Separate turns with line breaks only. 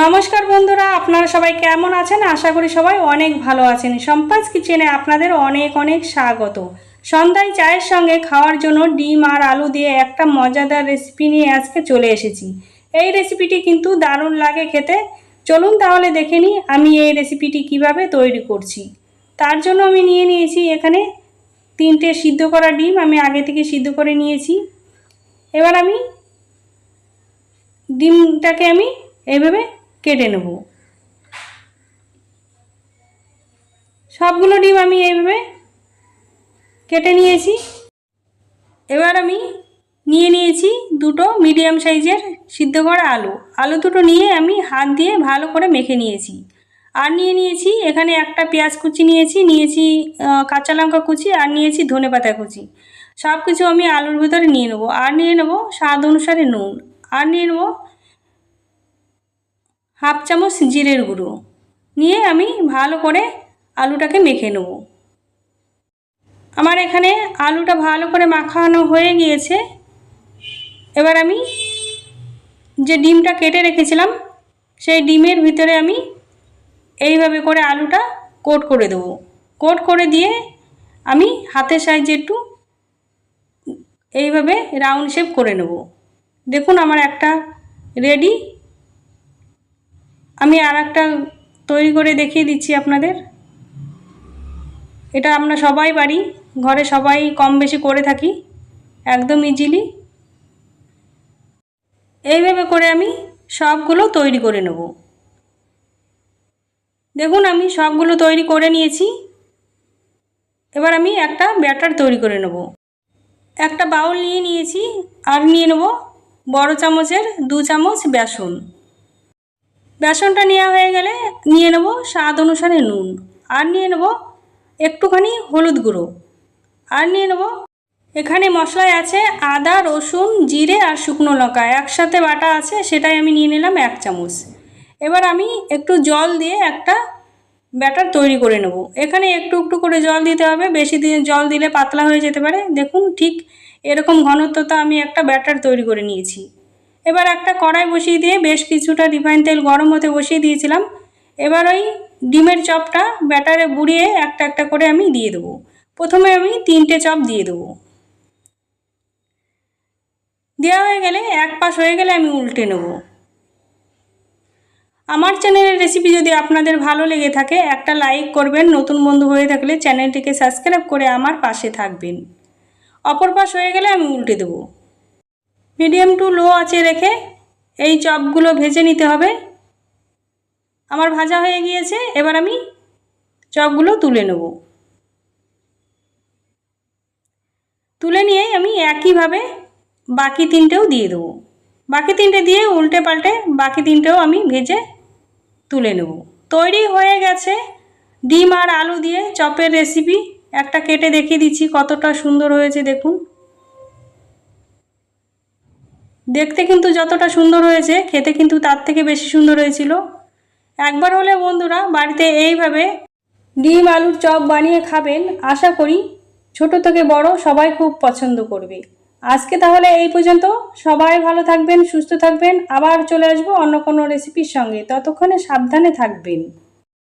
নমস্কার বন্ধুরা, আপনারা সবাই কেমন আছেন? আশা করি সবাই অনেক ভালো আছেন। সম্পাস কিচেনে আপনাদের অনেক অনেক স্বাগত। সন্ধ্যায় চায়ের সঙ্গে খাওয়ার জন্য ডিম আর আলু দিয়ে একটা মজাদার রেসিপি নিয়ে আজকে চলে এসেছি। এই রেসিপিটি কিন্তু দারুণ লাগে খেতে। চলুন তাহলে দেখে নিই আমি এই রেসিপিটি কীভাবে তৈরি করছি। তার জন্য আমি নিয়ে নিয়েছি এখানে তিনটে সিদ্ধ করা ডিম, আমি আগে থেকে সিদ্ধ করে নিয়েছি। এবার আমি ডিমটাকে আমি এইভাবে কেটে নেব। সবগুলো ডিম আমি এইভাবে কেটে নিয়েছি। এবার আমি নিয়ে নিয়েছি দুটো মিডিয়াম সাইজের সিদ্ধ করা আলু। আলু দুটো নিয়ে আমি হাত দিয়ে ভালো করে মেখে নিয়েছি। আর নিয়ে নিয়েছি এখানে একটা পেঁয়াজ কুচি নিয়েছি নিয়েছি কাঁচা লঙ্কা কুচি আর নিয়েছি ধনে পাতা কুচি। সব কিছু আমি আলুর ভিতরে নিয়ে নেব। আর নিয়ে নেব স্বাদ অনুসারে নুন। আর নিয়ে নেব হাফ চামচ জিরের গুঁড়ো। নিয়ে আমি ভালো করে আলুটাকে মেখে নেব। আমার এখানে আলুটা ভালো করে মাখানো হয়ে গিয়েছে। এবার আমি যে ডিমটা কেটে রেখেছিলাম, সেই ডিমের ভিতরে আমি এইভাবে করে আলুটা কোট করে দেবো। কোট করে দিয়ে আমি হাতের সাহায্যে একটু এইভাবে রাউন্ড শেপ করে নেব। দেখুন আমার একটা রেডি আমি আর একটা তৈরি করে দেখিয়ে দিচ্ছি আপনাদের। এটা আমরা সবাই বাড়ি, ঘরে সবাই কম বেশি করে থাকি, একদম ইজিলি এইভাবে করে আমি সবগুলো তৈরি করে নেব। দেখুন, আমি সবগুলো তৈরি করে নিয়েছি। এবার আমি একটা ব্যাটার তৈরি করে নেব। একটা বাউল নিয়ে নিয়েছি, আর নিয়ে নেব বড় চামচের দু চামচ বেসন। বেসনটা নেওয়া হয়ে গেলে নিয়ে নেব স্বাদ অনুসারে নুন। আর নিয়ে নেব একটুখানি হলুদ গুঁড়ো। আর নিয়ে নেব এখানে মশলায় আছে আদা, রসুন, জিরে আর শুকনো লঙ্কা। একসাথে বাটা আছে, সেটাই আমি নিয়ে নিলাম এক চামচ। এবার আমি একটু জল দিয়ে একটা ব্যাটার তৈরি করে নেব। এখানে একটু একটু করে জল দিতে হবে, বেশি দিয়ে জল দিলে পাতলা হয়ে যেতে পারে। দেখুন ঠিক এরকম ঘনত্বতা আমি একটা ব্যাটার তৈরি করে নিয়েছি। এবার একটা কড়াই বসিয়ে দিয়ে বেশ কিছুটা রিফাইন তেল গরম হতে বসিয়ে দিয়েছিলাম। এবার ওই ডিমের চপটা ব্যাটারে বুড়িয়ে একটা একটা করে আমি দিয়ে দেবো। প্রথমে আমি তিনটে চপ দিয়ে দেবো। দেওয়া হয়ে গেলে এক পাশ হয়ে গেলে আমি উল্টে নেব। আমার চ্যানেলের রেসিপি যদি আপনাদের ভালো লেগে থাকে, একটা লাইক করবেন। নতুন বন্ধু হয়ে থাকলে চ্যানেলটিকে সাবস্ক্রাইব করে আমার পাশে থাকবেন। অপর পাশ হয়ে গেলে আমি উল্টে দেবো। মিডিয়াম টু লো আঁচে রেখে এই চপগুলো ভেজে নিতে হবে। আমার ভাজা হয়ে গিয়েছে, এবার আমি চপগুলো তুলে নেব। তুলে নিয়ে আমি একইভাবে বাকি তিনটেও দিয়ে দেবো। বাকি তিনটে দিয়ে উল্টে পাল্টে বাকি তিনটেও আমি ভেজে তুলে নেব। তৈরি হয়ে গেছে ডিম আর আলু দিয়ে চপের রেসিপি একটা কেটে দেখিয়ে দিচ্ছি কতটা সুন্দর হয়েছে, দেখুন। দেখতে কিন্তু যতটা সুন্দর হয়েছে, খেতে কিন্তু তার থেকে বেশি সুন্দর হয়েছিল। একবার হলে বন্ধুরা, বাড়িতে এইভাবে ডিম আলুর চপ বানিয়ে খাবেন, আশা করি ছোট থেকে বড় সবাই খুব পছন্দ করবে। আজকে তাহলে এই পর্যন্ত। সবাই ভালো থাকবেন, সুস্থ থাকবেন। আবার চলে আসব অন্য কোনো রেসিপির সঙ্গে। ততক্ষণে সাবধানে থাকবেন।